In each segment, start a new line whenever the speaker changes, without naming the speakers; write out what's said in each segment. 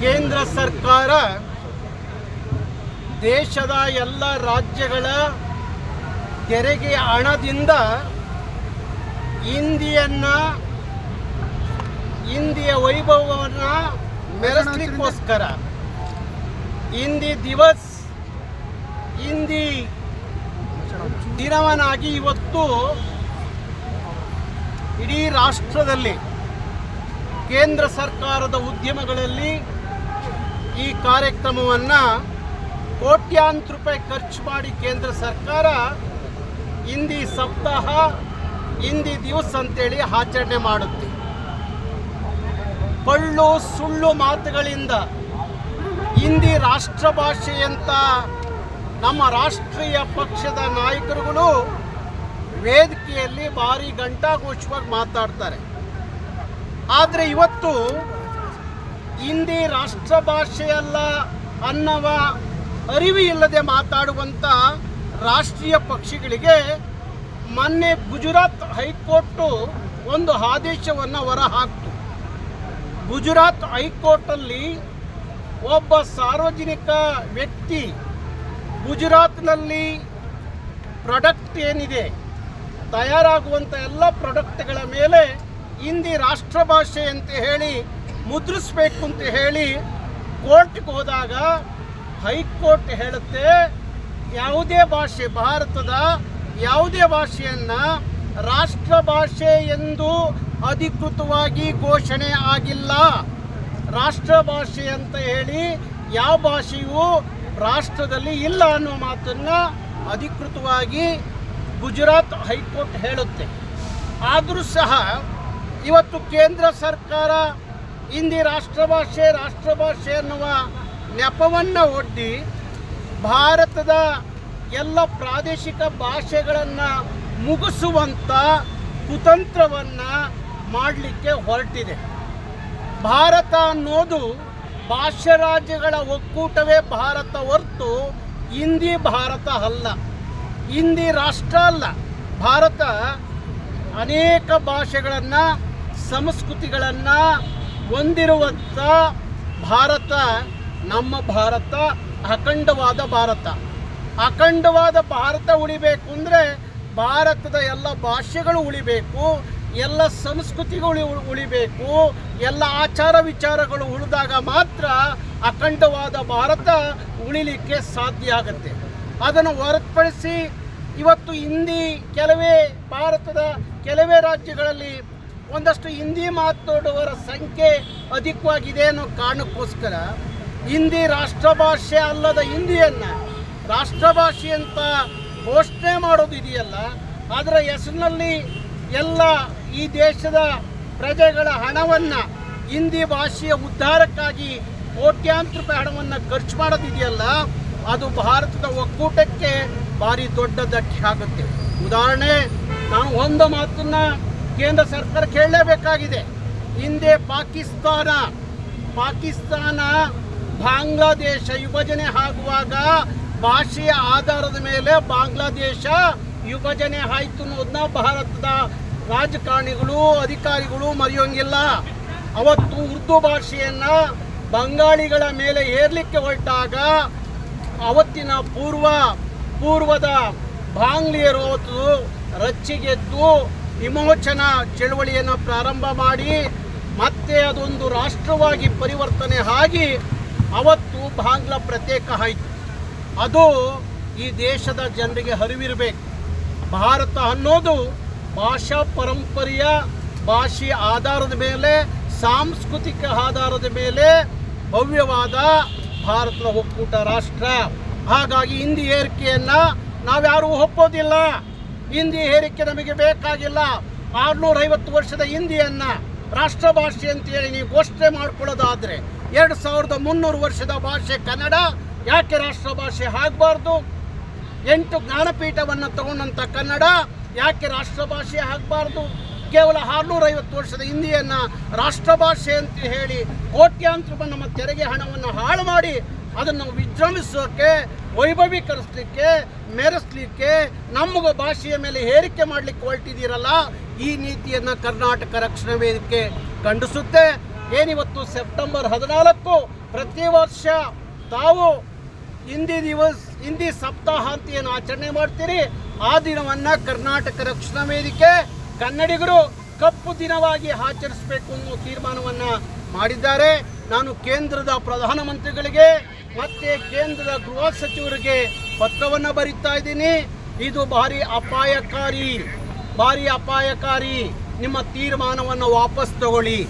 ಕೇಂದ್ರ ಸರ್ಕಾರ ದೇಶದ ಎಲ್ಲ ರಾಜ್ಯಗಳ ತೆರಿಗೆ ಹಣದಿಂದ ಹಿಂದಿಯನ್ನ, ಹಿಂದಿಯ ವೈಭವವನ್ನು ಮೆರೆಸಲಿಕ್ಕೋಸ್ಕರ ಹಿಂದಿ ದಿವಸ್, ಹಿಂದಿ ದಿನವನಾಗಿ ಇವತ್ತು ಇಡೀ ರಾಷ್ಟ್ರದಲ್ಲಿ ಕೇಂದ್ರ ಸರ್ಕಾರದ ಉದ್ಯಮಗಳಲ್ಲಿ ಈ ಕಾರ್ಯಕ್ರಮವನ್ನು ಕೋಟ್ಯಾಂತರ ರೂಪಾಯಿ ಖರ್ಚು ಮಾಡಿ ಕೇಂದ್ರ ಸರ್ಕಾರ ಹಿಂದಿ ಸಪ್ತಾಹ, ಹಿಂದಿ ದಿವಸ ಅಂತೇಳಿ ಆಚರಣೆ ಮಾಡುತ್ತೆ. ಪಳ್ಳು, ಸುಳ್ಳು ಮಾತುಗಳಿಂದ ಹಿಂದಿ ರಾಷ್ಟ್ರ ಭಾಷೆಯಂತ ನಮ್ಮ ರಾಷ್ಟ್ರೀಯ ಪಕ್ಷದ ನಾಯಕರುಗಳು ವೇದಿಕೆಯಲ್ಲಿ ಭಾರಿ ಘಂಟಾಘೋಷವಾಗಿ ಮಾತಾಡ್ತಾರೆ. ಆದರೆ ಇವತ್ತು ಹಿಂದಿ ರಾಷ್ಟ್ರ ಭಾಷೆಯಲ್ಲ ಅನ್ನವ ಅರಿವು ಇಲ್ಲದೆ ಮಾತಾಡುವಂಥ ರಾಷ್ಟ್ರೀಯ ಪಕ್ಷಿಗಳಿಗೆ ಮೊನ್ನೆ ಗುಜರಾತ್ ಹೈಕೋರ್ಟು ಒಂದು ಆದೇಶವನ್ನು ಹೊರಹಾಕ್ತು. ಗುಜರಾತ್ ಹೈಕೋರ್ಟಲ್ಲಿ ಒಬ್ಬ ಸಾರ್ವಜನಿಕ ವ್ಯಕ್ತಿ ಗುಜರಾತ್ನಲ್ಲಿ ಪ್ರಾಡಕ್ಟ್ ಏನಿದೆ ತಯಾರಾಗುವಂಥ ಎಲ್ಲ ಪ್ರಾಡಕ್ಟ್ಗಳ ಮೇಲೆ ಹಿಂದಿ ರಾಷ್ಟ್ರ ಭಾಷೆ ಅಂತ ಹೇಳಿ ಮುದ್ರಿಸ್ಬೇಕು ಅಂತ ಹೇಳಿ ಕೋರ್ಟ್ಗೆ ಹೋದಾಗ ಹೈಕೋರ್ಟ್ ಹೇಳುತ್ತೆ, ಯಾವುದೇ ಭಾಷೆ, ಭಾರತದ ಯಾವುದೇ ಭಾಷೆಯನ್ನು ರಾಷ್ಟ್ರ ಭಾಷೆ ಎಂದು ಅಧಿಕೃತವಾಗಿ ಘೋಷಣೆ ಆಗಿಲ್ಲ. ರಾಷ್ಟ್ರ ಭಾಷೆ ಅಂತ ಹೇಳಿ ಯಾವ ಭಾಷೆಯೂ ರಾಷ್ಟ್ರದಲ್ಲಿ ಇಲ್ಲ ಅನ್ನೋ ಮಾತನ್ನು ಅಧಿಕೃತವಾಗಿ ಗುಜರಾತ್ ಹೈಕೋರ್ಟ್ ಹೇಳುತ್ತೆ. ಆದರೂ ಸಹ ಇವತ್ತು ಕೇಂದ್ರ ಸರ್ಕಾರ ಹಿಂದಿ ರಾಷ್ಟ್ರ ಭಾಷೆ ರಾಷ್ಟ್ರ ಭಾಷೆ ಅನ್ನುವ ನೆಪವನ್ನು ಒಡ್ಡಿ ಭಾರತದ ಎಲ್ಲ ಪ್ರಾದೇಶಿಕ ಭಾಷೆಗಳನ್ನು ಮುಗಿಸುವಂಥ ಕುತಂತ್ರವನ್ನು ಮಾಡಲಿಕ್ಕೆ ಹೊರಟಿದೆ. ಭಾರತ ಅನ್ನೋದು ಭಾಷ್ಯ ರಾಜ್ಯಗಳ ಒಕ್ಕೂಟವೇ ಭಾರತ ಹೊರತು ಹಿಂದಿ ಭಾರತ ಅಲ್ಲ. ಹಿಂದಿ ರಾಷ್ಟ್ರ ಅಲ್ಲ. ಭಾರತ ಅನೇಕ ಭಾಷೆಗಳನ್ನು, ಸಂಸ್ಕೃತಿಗಳನ್ನು ಹೊಂದಿರುವಂಥ ಭಾರತ, ನಮ್ಮ ಭಾರತ, ಅಖಂಡವಾದ ಭಾರತ. ಅಖಂಡವಾದ ಭಾರತ ಉಳಿಬೇಕು ಅಂದರೆ ಭಾರತದ ಎಲ್ಲ ಭಾಷೆಗಳು ಉಳಿಬೇಕು, ಎಲ್ಲ ಸಂಸ್ಕೃತಿಗಳು ಉಳಿ- ಉಳಿಬೇಕು, ಎಲ್ಲ ಆಚಾರ ವಿಚಾರಗಳು ಉಳಿದಾಗ ಮಾತ್ರ ಅಖಂಡವಾದ ಭಾರತ ಉಳಿಲಿಕ್ಕೆ ಸಾಧ್ಯ ಆಗುತ್ತೆ. ಅದನ್ನು ಹೊರತುಪಡಿಸಿ ಇವತ್ತು ಹಿಂದಿ, ಕೆಲವೇ ಭಾರತದ ಕೆಲವೇ ರಾಜ್ಯಗಳಲ್ಲಿ ಒಂದಷ್ಟು ಹಿಂದಿ ಮಾತನಾಡುವವರ ಸಂಖ್ಯೆ ಅಧಿಕವಾಗಿದೆ ಅನ್ನೋ ಕಾರಣಕ್ಕೋಸ್ಕರ ಹಿಂದಿ ರಾಷ್ಟ್ರ ಭಾಷೆ ಅಲ್ಲದ ಹಿಂದಿಯನ್ನು ರಾಷ್ಟ್ರ ಭಾಷೆ ಅಂತ ಘೋಷಣೆ ಮಾಡೋದು ಇದೆಯಲ್ಲ ಅದರ ಹೆಸರಿನಲ್ಲಿ ಎಲ್ಲ ಈ ದೇಶದ ಪ್ರಜೆಗಳ ಹಣವನ್ನು ಹಿಂದಿ ಭಾಷೆಯ ಉದ್ಧಾರಕ್ಕಾಗಿ ಕೋಟ್ಯಾಂತರ ರೂಪಾಯಿ ಹಣವನ್ನು ಖರ್ಚು ಮಾಡೋದಿದೆಯಲ್ಲ ಅದು ಭಾರತದ ಒಕ್ಕೂಟಕ್ಕೆ ಭಾರಿ ದೊಡ್ಡ ಧಕ್ಕೆ ಆಗುತ್ತೆ. ಉದಾಹರಣೆ ನಾನು ಒಂದು ಮಾತನ್ನ ಕೇಂದ್ರ ಸರ್ಕಾರ ಕೇಳಲೇಬೇಕಾಗಿದೆ. ಹಿಂದೆ ಪಾಕಿಸ್ತಾನ ಪಾಕಿಸ್ತಾನ ಬಾಂಗ್ಲಾದೇಶ ವಿಭಜನೆ ಆಗುವಾಗ ಭಾಷೆಯ ಆಧಾರದ ಮೇಲೆ ಬಾಂಗ್ಲಾದೇಶ ವಿಭಜನೆ ಆಯಿತು ಅನ್ನೋದನ್ನ ಭಾರತದ ರಾಜಕಾರಣಿಗಳು, ಅಧಿಕಾರಿಗಳು ಮರೆಯೋಂಗಿಲ್ಲ. ಅವತ್ತು ಉರ್ದು ಭಾಷೆಯನ್ನು ಬಂಗಾಳಿಗಳ ಮೇಲೆ ಏರ್ಲಿಕ್ಕೆ ಹೊರಟಾಗ ಅವತ್ತಿನ ಪೂರ್ವ, ಪೂರ್ವದ ಬಾಂಗ್ಲಿಯರು ಅವತ್ತು ರಚ್ಚಿಗೆದ್ದು ವಿಮೋಚನ ಚಳವಳಿಯನ್ನು ಪ್ರಾರಂಭ ಮಾಡಿ ಮತ್ತೆ ಅದೊಂದು ರಾಷ್ಟ್ರವಾಗಿ ಪರಿವರ್ತನೆ ಆಗಿ ಅವತ್ತು ಬಾಂಗ್ಲಾ ಪ್ರತ್ಯೇಕ ಆಯಿತು. ಅದು ಈ ದೇಶದ ಜನರಿಗೆ ಅರಿವಿರಬೇಕು. ಭಾರತ ಅನ್ನೋದು ಭಾಷಾ ಪರಂಪರೆಯ ಭಾಷೆಯ ಆಧಾರದ ಮೇಲೆ, ಸಾಂಸ್ಕೃತಿಕ ಆಧಾರದ ಮೇಲೆ ಭವ್ಯವಾದ ಭಾರತದ ಒಕ್ಕೂಟ ರಾಷ್ಟ್ರ. ಹಾಗಾಗಿ ಹಿಂದಿ ಏರಿಕೆಯನ್ನು ನಾವ್ಯಾರೂ ಒಪ್ಪೋದಿಲ್ಲ. ಹಿಂದಿ ಹೇರಿಕೆ ನಮಗೆ ಬೇಕಾಗಿಲ್ಲ. ಆರುನೂರ ಐವತ್ತು ವರ್ಷದ ಹಿಂದಿಯನ್ನು ರಾಷ್ಟ್ರ ಭಾಷೆ ಅಂತೇಳಿ ನೀವು ಘೋಷಣೆ ಮಾಡ್ಕೊಳ್ಳೋದಾದರೆ ಎರಡು ಸಾವಿರದ ಮುನ್ನೂರು ವರ್ಷದ ಭಾಷೆ ಕನ್ನಡ, ಯಾಕೆ ರಾಷ್ಟ್ರ ಭಾಷೆ ಆಗಬಾರ್ದು? ಎಂಟು ಜ್ಞಾನಪೀಠವನ್ನು ತಗೊಂಡಂಥ ಕನ್ನಡ, ಯಾಕೆ ರಾಷ್ಟ್ರ ಭಾಷೆ ಆಗಬಾರ್ದು? ಕೇವಲ ಆರುನೂರೈವತ್ತು ವರ್ಷದ ಹಿಂದಿಯನ್ನು ರಾಷ್ಟ್ರ ಭಾಷೆ ಅಂತ ಹೇಳಿ ಕೋಟ್ಯಾಂತರ ನಮ್ಮ ತೆರಿಗೆ ಹಣವನ್ನು ಹಾಳು ಮಾಡಿ ಅದನ್ನು ವಿಜೃಂಭಿಸೋಕೆ, ವೈಭವೀಕರಿಸಲಿಕ್ಕೆ, ಮೆರೆಸಲಿಕ್ಕೆ ನಮ್ಮ ಭಾಷೆಯ ಮೇಲೆ ಹೇರಿಕೆ ಮಾಡಲಿಕ್ಕೆ ಹೊರಟಿದ್ದೀರಲ್ಲ, ಈ ನೀತಿಯನ್ನು ಕರ್ನಾಟಕ ರಕ್ಷಣಾ ವೇದಿಕೆ ಖಂಡಿಸುತ್ತೆ. ಏನಿವತ್ತು ಸೆಪ್ಟೆಂಬರ್ ಹದಿನಾಲ್ಕು, ಪ್ರತಿ ವರ್ಷ ತಾವು ಹಿಂದಿ ದಿವಸ್, ಹಿಂದಿ ಸಪ್ತಾಹ ಅಂತ ಆಚರಣೆ ಮಾಡ್ತೀರಿ? ಆ ದಿನವನ್ನು ಕರ್ನಾಟಕ ರಕ್ಷಣಾ ವೇದಿಕೆ ಕನ್ನಡಿಗರು ಕಪ್ಪು ದಿನವಾಗಿ ಆಚರಿಸಬೇಕು ಅನ್ನೋ ತೀರ್ಮಾನವನ್ನು ಮಾಡಿದ್ದಾರೆ. ನಾನು ಕೇಂದ್ರದ ಪ್ರಧಾನಮಂತ್ರಿಗಳಿಗೆ ಮತ್ತೆ ಕೇಂದ್ರದ ಗೃಹ ಸಚಿವರಿಗೆ ಪತ್ರವನ್ನ ಬರೀತಾ ಇದ್ದೀನಿ. ಇದು ಭಾರಿ ಅಪಾಯಕಾರಿ ಭಾರಿ ಅಪಾಯಕಾರಿ. ನಿಮ್ಮ ತೀರ್ಮಾನವನ್ನು ವಾಪಸ್ ತಗೊಳ್ಳಿ.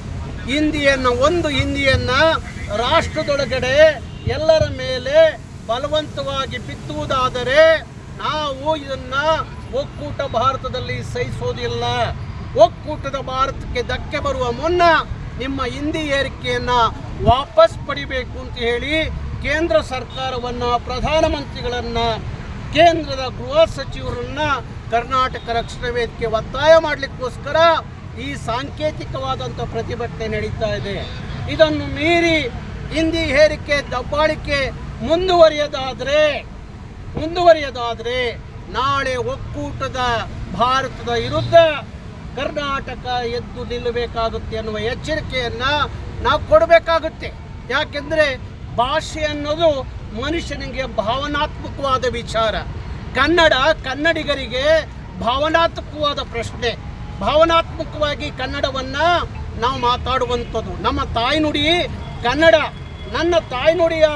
ಹಿಂದಿಯನ್ನು, ಒಂದು ಹಿಂದಿಯನ್ನು ರಾಷ್ಟ್ರದೊಳಗಡೆ ಎಲ್ಲರ ಮೇಲೆ ಬಲವಂತವಾಗಿ ಬಿತ್ತುವುದಾದರೆ ನಾವು ಇದನ್ನು ಒಕ್ಕೂಟ ಭಾರತದಲ್ಲಿ ಸಹಿಸೋದಿಲ್ಲ. ಒಕ್ಕೂಟದ ಭಾರತಕ್ಕೆ ಧಕ್ಕೆ ಬರುವ ಮುನ್ನ ನಿಮ್ಮ ಹಿಂದಿ ಏರಿಕೆಯನ್ನ ವಾಪಸ್ ಪಡಿಬೇಕು ಅಂತ ಹೇಳಿ ಕೇಂದ್ರ ಸರ್ಕಾರವನ್ನ, ಪ್ರಧಾನಮಂತ್ರಿಗಳನ್ನ, ಕೇಂದ್ರದ ಗೃಹ ಸಚಿವರನ್ನ ಕರ್ನಾಟಕ ರಕ್ಷಣಾ ವೇದಿಕೆ ಒತ್ತಾಯ ಮಾಡಲಿಕ್ಕೋಸ್ಕರ ಈ ಸಾಂಕೇತಿಕವಾದಂಥ ಪ್ರತಿಭಟನೆ ನಡೀತಾ ಇದೆ. ಇದನ್ನು ಮೀರಿ ಹಿಂದಿ ಹೇರಿಕೆ, ದಬ್ಬಾಳಿಕೆ ಮುಂದುವರಿಯದಾದರೆ ಮುಂದುವರಿಯದಾದರೆ ನಾಳೆ ಒಕ್ಕೂಟದ ಭಾರತದ ವಿರುದ್ಧ ಕರ್ನಾಟಕ ಎದ್ದು ನಿಲ್ಲಬೇಕಾಗುತ್ತೆ ಅನ್ನುವ ಎಚ್ಚರಿಕೆಯನ್ನು ನಾವು ಕೊಡಬೇಕಾಗುತ್ತೆ. ಯಾಕೆಂದ್ರೆ ಭಾಷೆ ಅನ್ನೋದು ಮನುಷ್ಯನಿಗೆ ಭಾವನಾತ್ಮಕವಾದ ವಿಚಾರ. ಕನ್ನಡ ಕನ್ನಡಿಗರಿಗೆ ಭಾವನಾತ್ಮಕವಾದ ಪ್ರಶ್ನೆ. ಭಾವನಾತ್ಮಕವಾಗಿ ಕನ್ನಡವನ್ನು ನಾವು ಮಾತಾಡುವಂಥದ್ದು. ನಮ್ಮ ತಾಯ್ನುಡಿ ಕನ್ನಡ, ನನ್ನ ತಾಯ್ನುಡಿಯ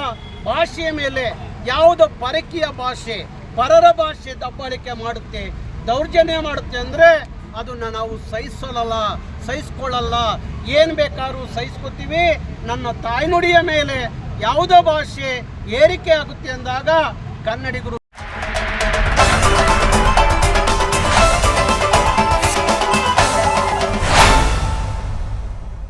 ಭಾಷೆಯ ಮೇಲೆ ಯಾವುದೋ ಪರಕೀಯ ಭಾಷೆ, ಪರರ ಭಾಷೆ ದಬ್ಬಾಳಿಕೆ ಮಾಡುತ್ತೆ, ದೌರ್ಜನ್ಯ ಮಾಡುತ್ತೆ ಅಂದರೆ ಅದನ್ನು ನಾವು ಸಹಿಸೋಲ್ಲ ಸಹಿಸ್ಕೊಳ್ಳಲ್ಲ. ಏನು ಬೇಕಾದ್ರೂ ಸಹಿಸ್ಕೊತೀವಿ. ನನ್ನ ತಾಯ್ನುಡಿಯ ಮೇಲೆ ಯಾವುದೋ ಭಾಷೆ ಏರಿಕೆ ಆಗುತ್ತೆ ಅಂದಾಗ ಕನ್ನಡಿಗರು